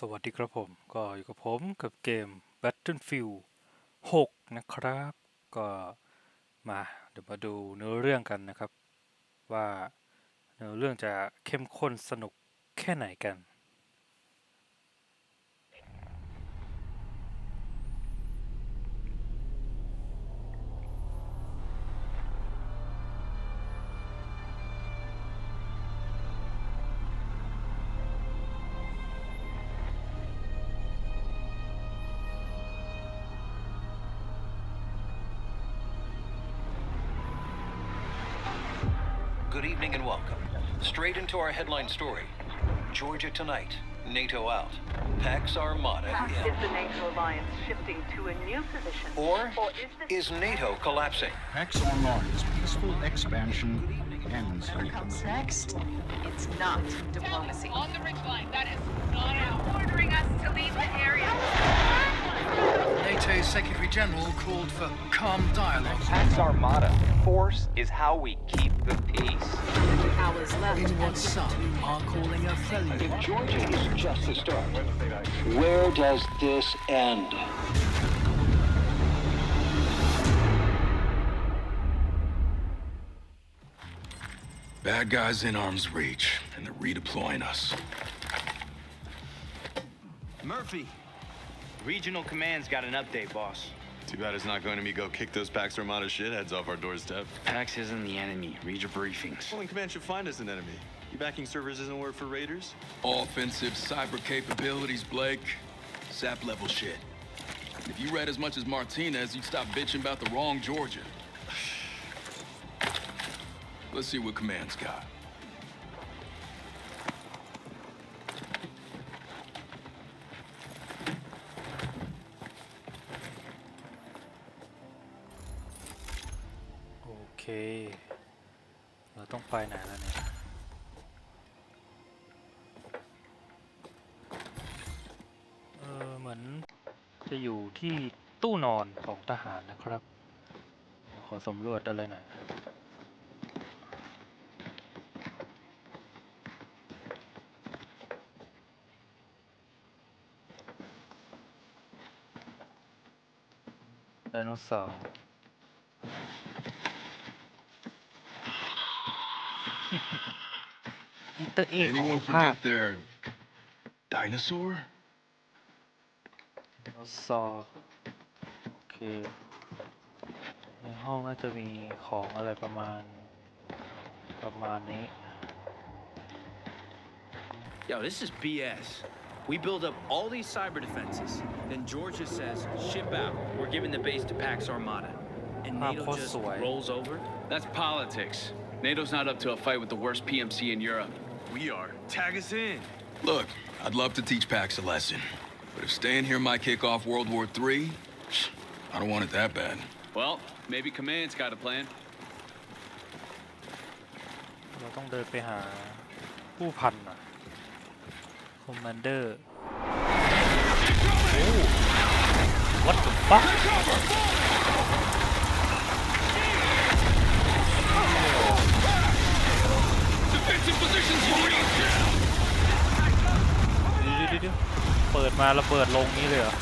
สวัสดีครับผมก็อยู่กับผมกับเกม Battlefield 6 นะครับ ก็มาเดี๋ยวมาดูเนื้อเรื่องกันนะครับ ว่าเนื้อเรื่องจะเข้มข้นสนุกแค่ไหนกัน Straight into our headline story. Georgia tonight, NATO out. Pax Armada Is the NATO alliance shifting to a new position? Or or is this is NATO collapsing? Pax Armada's peaceful expansion ends. What comes next? It's not diplomacy. On the ridge line, that is not out. Ordering us to leave the area. NATO's Secretary General called for calm dialogue. Pax Armada. Force is how we keep the peace. Hours left. In what some are calling a failure. Georgia is just the start. Where does this end? Bad guys in arm's reach, and they're redeploying us. Murphy, regional command's got an update, boss. Too bad it's not going to be go kick those Pax Armada shitheads off our doorstep. Pax isn't the enemy. Read your briefings. Well, then command should find us an enemy. You backing servers isn't word for raiders? Offensive cyber capabilities, Blake. SAP level shit. If you read as much as Martinez, you'd stop bitching about the wrong Georgia. Let's see what command's got. เราต้องไปไหนแล้วเนี่ยเออเหมือนจะอยู่ที่ตู้นอนของทหารนะครับ ขอสำรวจอะไรหน่อยไดโนเสาร์ Anyone ภาค forget their dinosaur? ไดโนเสาร์โอเค ในห้องน่าจะมีของอะไรประมาณ ประมาณนี้ Yo, this is BS. We build up all these cyber defenses, then Georgia says, ship out. We're giving the base to Pax Armada. And Ah, NATO poor just soy. rolls over? That's politics. NATO's not up to a fight with the worst PMC in Europe. We are. Tag us in. Look, I'd love to teach Pax a lesson. But if staying here might kick off World War III, I don't want it that bad. Well, maybe Command's got a plan. เราต้องเดินไปหาผู้พันอ่ะคอมมานเดอร์โอ้ what the fuck เดี๋ยวเดี๋ยวเดี๋ยวเปิดมาระเบิดลงนี้เลยเหรอ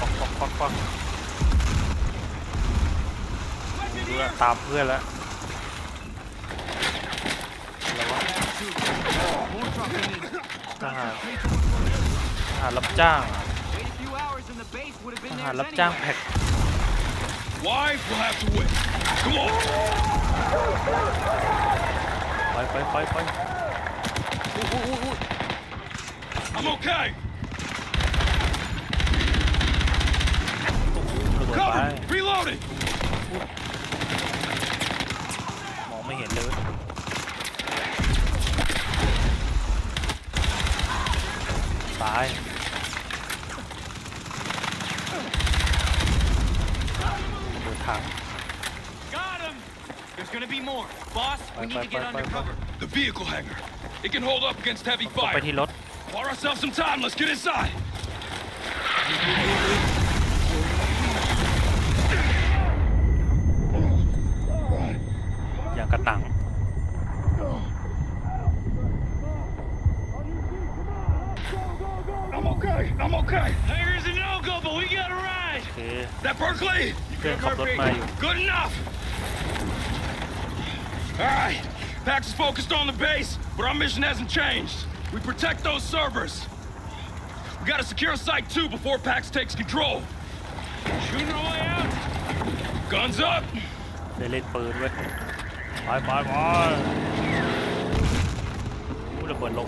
ปักปักปักปักดูละตามเพื่อนแล้วอะไรวะทหารทหารรับจ้างอะทหารรับจ้างแพ็ก Wife will have to wait. Come on. ไปไปไปไป I'm okay. ระเบิดไป Cover. Reloading. มองไม่เห็นเลยตาย Boss, we Bye, need bye, to get bye, bye, undercover. The vehicle hangar. It can hold up against heavy ต้องไป fire. ที่รถ Pour ourselves some time. Let's get inside. อย่างกระหนัง okay. I'm okay. Hangar's a no-go, but we got a ride. โอเค That Berkeley? เพื่อนขับรถมาอยู่ Good Pax is focused on the base, but our mission hasn't changed. We protect those servers. We gotta secure Site 2 before Pax takes control. Shooting our way out. Guns up. ได้เล่นปืนเว้ยไปไปไปอู้ระเบิดลง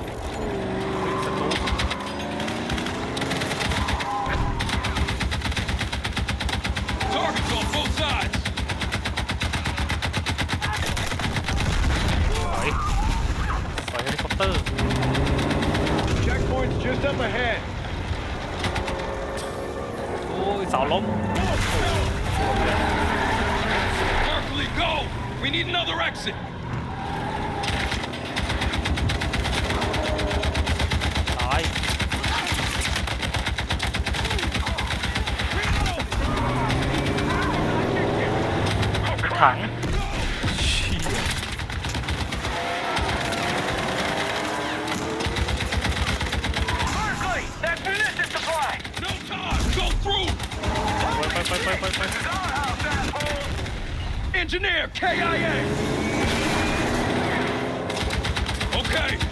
KIA. Okay,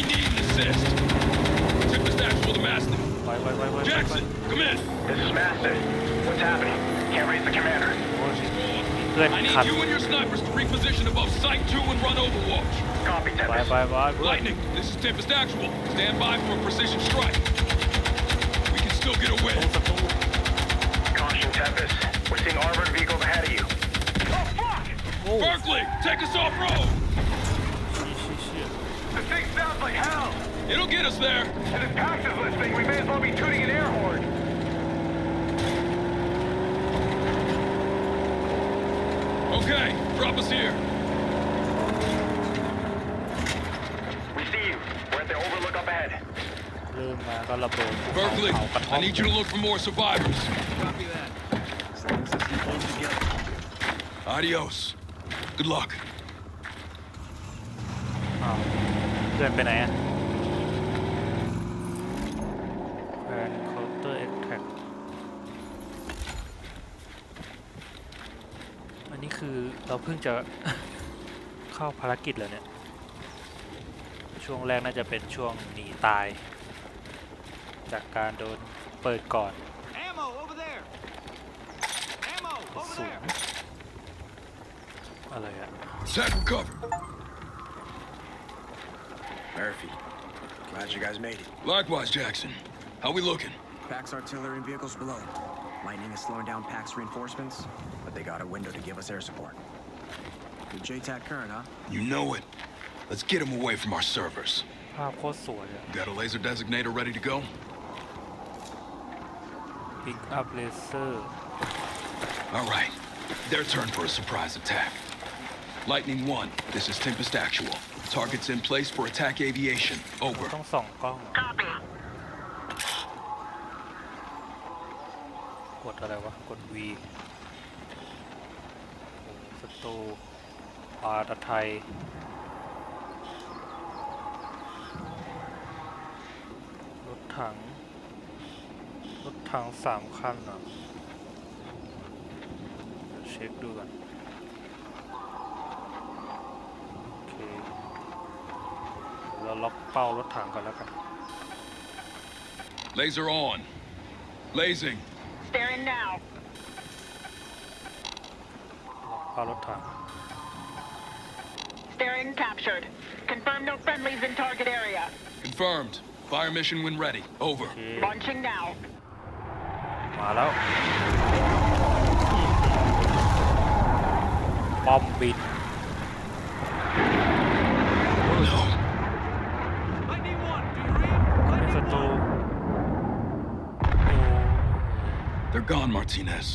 We need an assist. Take the stats for the Master. Bye, bye, bye, Jackson, come in. This is Master. What's happening? Can't raise the commander. I need you and your snipers to reposition above Site 2 and run overwatch. Copy, Tempest. Bye, bye, bye. Lightning, this is Tempest Actual. Stand by for a precision strike. We can still get away. Caution, Tempest. We're seeing armored vehicles ahead of you. Oh, fuck! Berkeley, take us off-road! It'll get us there. And if Pax is listening, we may as well be tooting an air horn. Okay, drop us here. We see you. We're at the overlook up ahead. เริ่มมาก็ระเบิดภูเขา Berkeley, เขากระท่อ I ม need you to look for more survivors. Copy that. As long as it's hold together. Adios. Good luck. อ้าวเพื่อนไปไหนอะ คือเราเพิ่งจะ เข้าภารกิจแล้วเนี่ย ช่วงแรกน่าจะเป็นช่วงหนีตาย จากการโดนเปิดก่อน Ammo over there. Ammo กระสุนอะไรอะ Attack recovered. Murphy, glad you guys made it. Likewise, Jackson. How we looking? Pax artillery and vehicles below. Lightning is slowing down Pax reinforcements, but they got a window to give us air support. Good JTAC current, huh? You know it. Let's get him away from our servers. ภาพโคตรสวยอะ Got a laser designator ready to go? Pick up laser All right. Their turn for a surprise attack. Lightning 1, this is Tempest Actual. Targets in place for attack aviation. Over. ต้องส่องกล้อง Copy. กดอะไรวะ กด V โอ้ส ตูอาตะไทยรถถัง รถถังสามคันเหรอเดี๋ยวเช็คดูกันโอเคเราล็อกเป้ารถถังกันแล้วกัน Laser on. Lasing. Staring now. pilot time. Bearing captured. Confirm no friendlies in target area. Confirmed. Fire mission when ready. Over. Yeah. Launching now. มาแล้วป้อมบิน No. เป็นศัตรู They're gone, Martinez.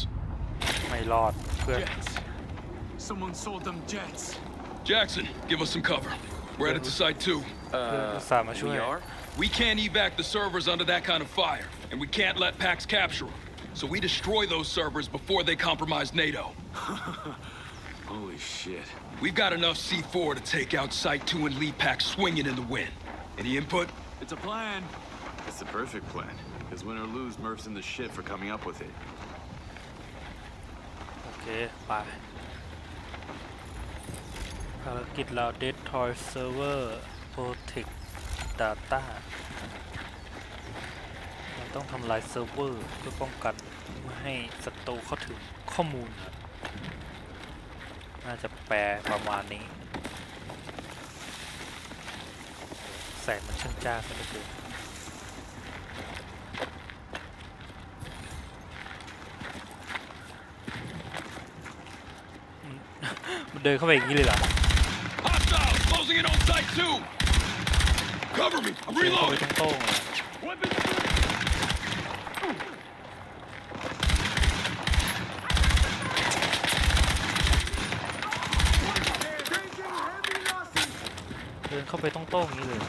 ไม่รอดเพื่อน Jets. Someone sold them jets. Jackson, give us some cover. We're headed to Site 2. Uh, we are? We can't evac the servers under that kind of fire, and we can't let Pax capture them. So we destroy those servers before they compromise NATO. Holy shit. We've got enough C4 to take out Site 2 and leave Pax swinging in the wind. Any input? It's a plan. It's the perfect plan. Because win or lose, Murph's in the shit for coming up with it. Okay, bye. ภารกิจเรา Destroy Server Protect Data เราต้องทำลายเซิร์ฟเวอร์เพื่อป้องกันไม่ให้ศัตรูเข้าถึงข้อมูล น่าจะแปลประมาณนี้ แสงมันช่างจ้าซะเหลือเกินมันเดินเข้าไปอย่างนี้เลยเหรอ closing in on Site 2! Cover me! I'm เดินเข้าไป reloading! ตรงๆเลยเดินเข้าไปตรงๆอย่างนี้เลย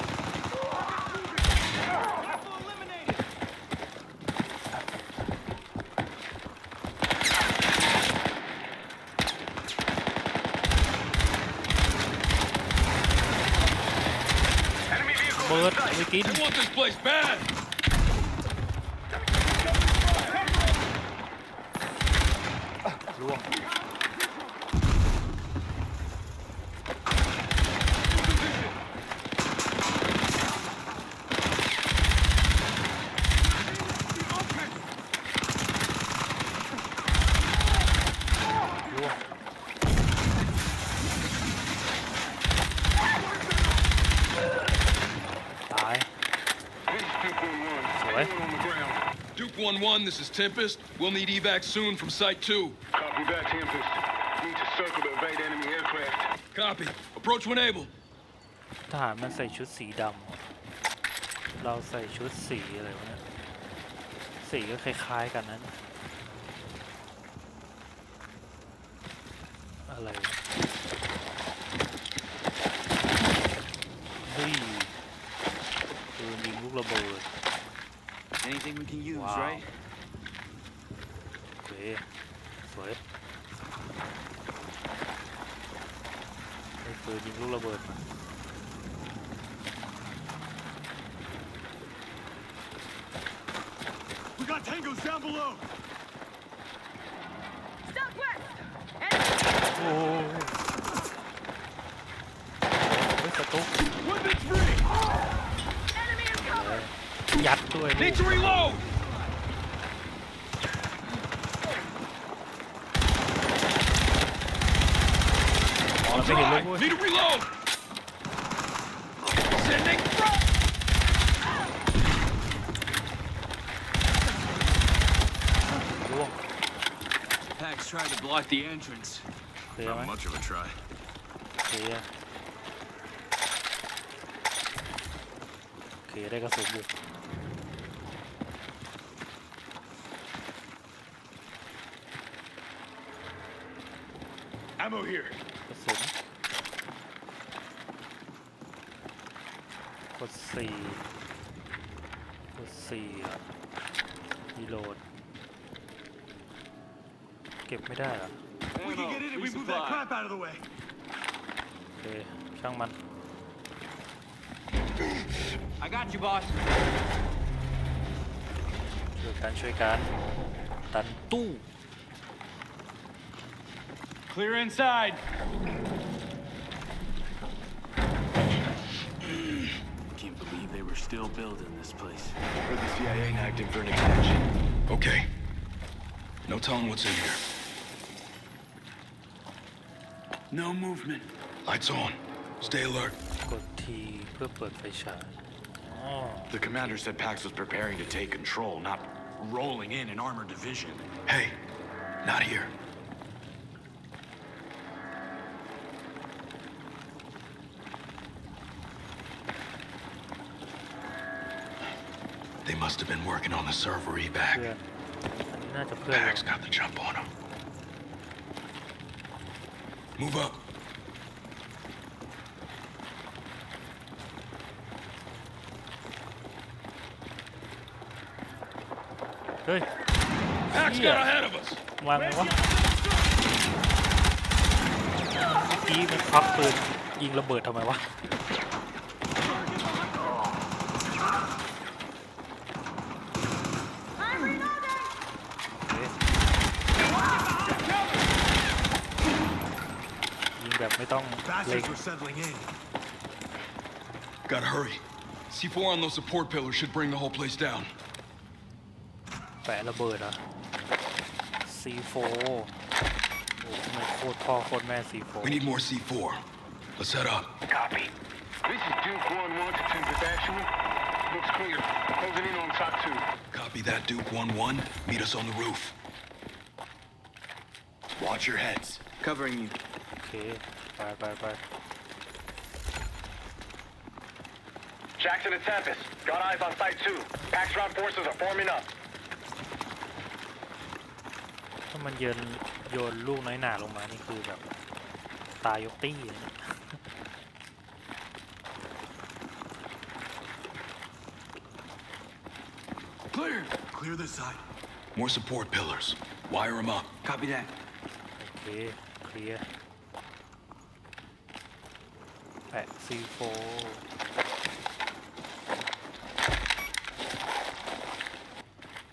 เบิร์ดเอาไปกิน They want this place bad! this is Tempest. We'll need evac soon from Site 2. Copy that, Tempest. Need to circle to evade enemy aircraft. Copy. Approach when able. ทหารมันใส่ชุดสีดำอะเราใส่ชุดสีอะไรวะเนี่ย สีก็คล้ายๆกันนั้น อะไรวะเฮ้ยปืนยิงลูกระเบิด Anything we can use, Wow. right? โอเค สวยได้ปืนยิงลูกระเบิดมา We got tangos down below. Southwest! โอ้โหเฮ้ยศัตรู Weapons free. Enemy in cover! ยัดด้วยลู Need ก to reload! Drive. Need a reload. Sending front. Pax tried to block the entrance. Clear, Not right? much of a try. Yeah. Okay, they got so good. Ammo here. สี่กดสี่อะรีโหลด เก็บไม่ได้เหรอ We can get in if we move that crap out of the way. โอเคช่างมัน I got you, boss. ช่วยกันช่วยกันดันตู้ Clear inside. still building this place. Heard the CIA active for an extension. Okay. No telling what's in here. No movement. Lights on. Stay alert. The commander said Pax was preparing to take control, not rolling in an armored division. Hey, not here. They must have been working on the server evac. Yeah. อันนี้น่าจะเพื่อนเรา Pax got the jump on him. Move up. เฮ้ย Pax Yeah. got ahead of us. วางไงวะเมื่อกี้มันควักปืนยิงระเบิดทำไมวะ แบบไม่ต้องเล็ง Bastards were settling in. Gotta hurry. C4 on those support pillars should bring the whole place down. แปะระเบิดเหรอ่ะ C4 โอ้ทำไมโคตรพ่อโคตรแม่ C4 We need more C4. Let's head up. Copy. This is Duke 1-1 to Tempest Actual. Looks clear. Closing in on top two. Copy that, Duke 1-1. Meet us on the roof. Watch your heads. Covering you. โอเค ไปไปไป Jackson and Tempest. Got eyes on site two. Pax round forces are forming up. ถ้ามันเยินโยนลูกน้อยหนาลงมานี่คือแบบ ตายยกตี้เลยนะ Clear. Clear this side. More support pillars. Wire them up. Copy that. โอเค เคลียร์ pack C4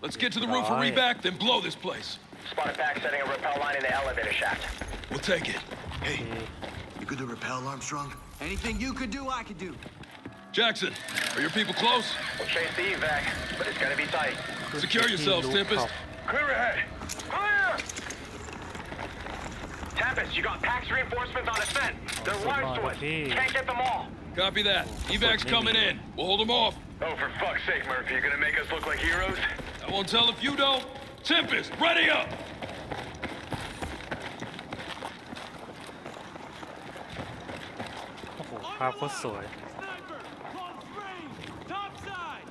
Let's get to the roof and reback, then blow this place. Spotted pack setting a rappel line in the elevator shaft. We'll take it. Hey, you could do rappel, Armstrong? Anything you could do, I could do. Jackson, are your people close? We'll chase the evac, but it's gonna be tight. Secure yourselves, Tempest. Clear ahead. Tempest, you got Pax reinforcements on ascent. They're wise to us. Can't get them all. Copy that. Evac's coming in. We'll hold them off. Oh, for fuck's sake, Murphy, you're gonna make us look like heroes? I won't tell if you don't. Tempest, ready up. โอ้โห ภาพโคตรสวย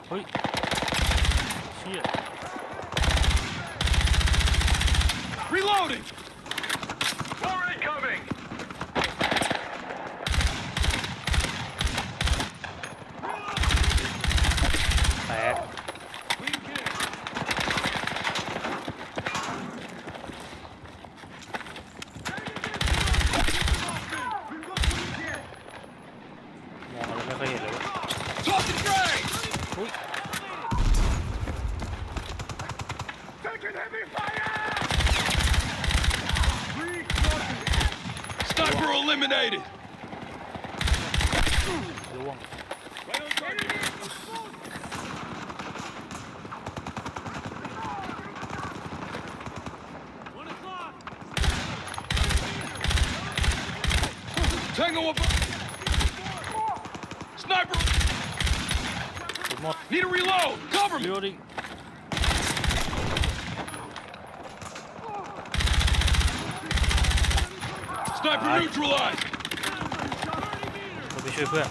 เฮ้ย เชี่ย Reloading. Eliminated. ไปช่วยเพื่อน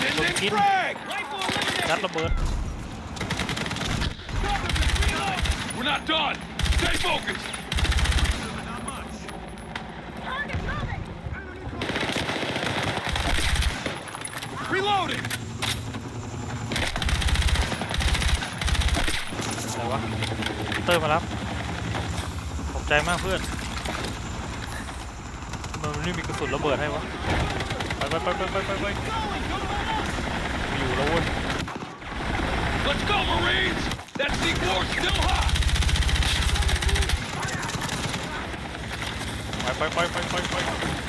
Sending Keep 'em. frag. ยัดระเบิด We're not done. Stay focused. Reloading. อะไรวะเตอร์มารับขอบ ใจมากเพื่อนทำไมันไม่มีกระสุนระเบิดให้วะไปไปไปไปไปไปไปอยู่แล้วเว้ย Let's go, Marines. That C4's still hot. ไปไปไปไปไปไป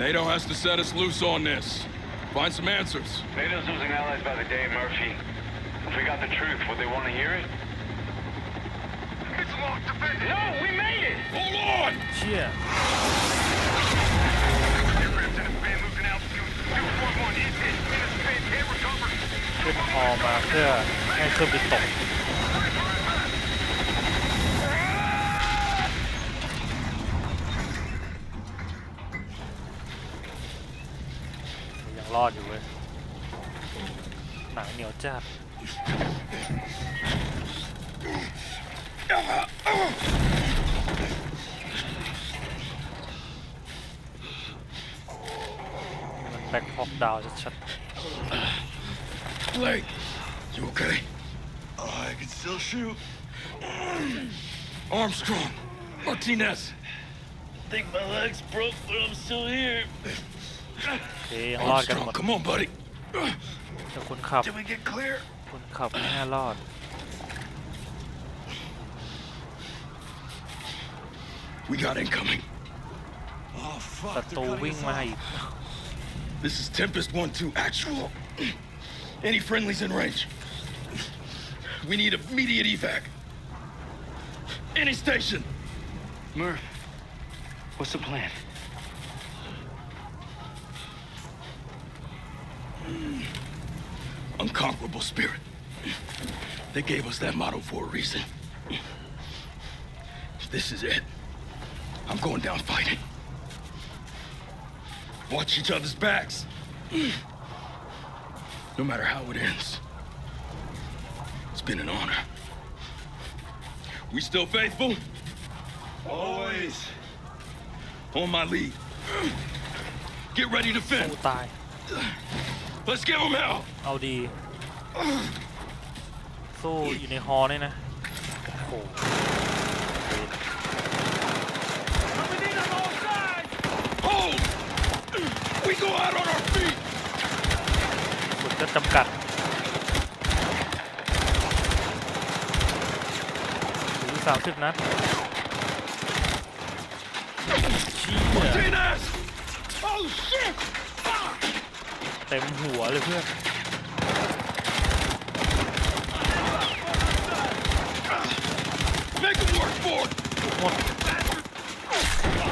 NATO has to set us loose on this. Find some answers. NATO's losing allies by the day, Murphy. If we got the truth, would they want to hear it? It's locked, defended. No, we made it! Hold on! Yeah. Trip palm out. Yeah. And could be stopped. job. Back off down, it's shut. Blake, you okay? Oh, I can still shoot. Armstrong, Martinez. I think my leg's broke, but I'm still here. Okay, Armstrong, come on, buddy. แต่คนขับ Did we get clear? คนขับไม่น่ารอด We got incoming. Oh, ศั fuck. ตรูวิ่งมาอีก This is Tempest 1-2 actual. Any friendlies in range? We need immediate evac. Any station. Murph, what's the plan? Unconquerable spirit. They gave us that motto for a reason. This is it. I'm going down fighting. Watch each other's backs. No matter how it ends. It's been an honor. We still faithful? Always. On my lead. Get ready to สู้ fend. ตาย Let's give them hell. เอาดี สู้อยู่ในฮอเนี่ยนะโอ้โห Hold! We go out on our feet. สุดก็จำกัดถึงสามสิบนัดเชี่ย Martinez! Oh shit! เต็มหัวเลยเพื่อน Make them work for it! หมด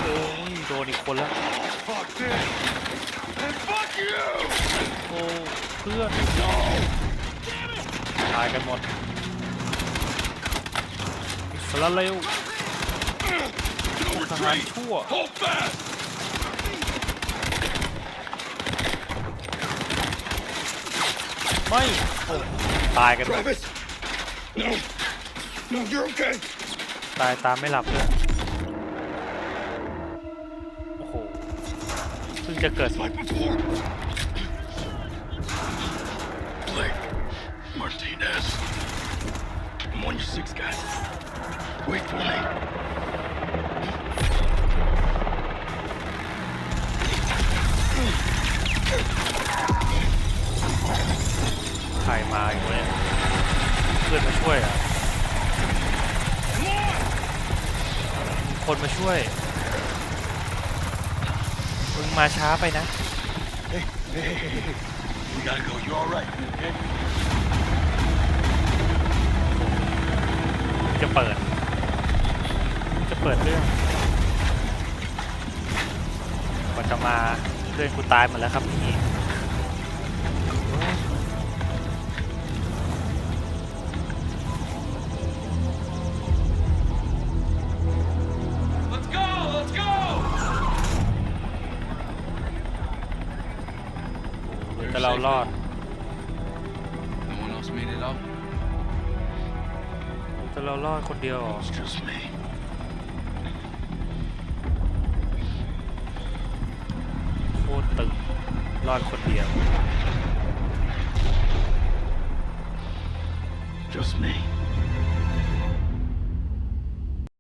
โอ้ยโดนอีกคนแล้ว Fuck this. And fuck you! โอ้เพื่อนตายกันหมดอิสราเอล No ทหาร retreat! ชั่ว Hold fast! ไม่โอ้ตายกันหมด Travis! No! No, you're okay! ตายตามไม่หลับเลยโอ้โหเพิ่งจะเกิด Like before! Blake. Martinez. I'm on your six, guys. Wait for me. ใครมาอยู่เนี่ยเพื่อนมาช่วยอะคนมาช่วยมึงมาช้าไปนะ We gotta go. You all right? จะเปิด จะเปิดเรื่องกว่าจะมาเพื่อนกูตายหมดแล้วครับนี่ รือแต่เรารอด No one else made it out? แต่เรารอดคนเดียวเหรอ It's just me.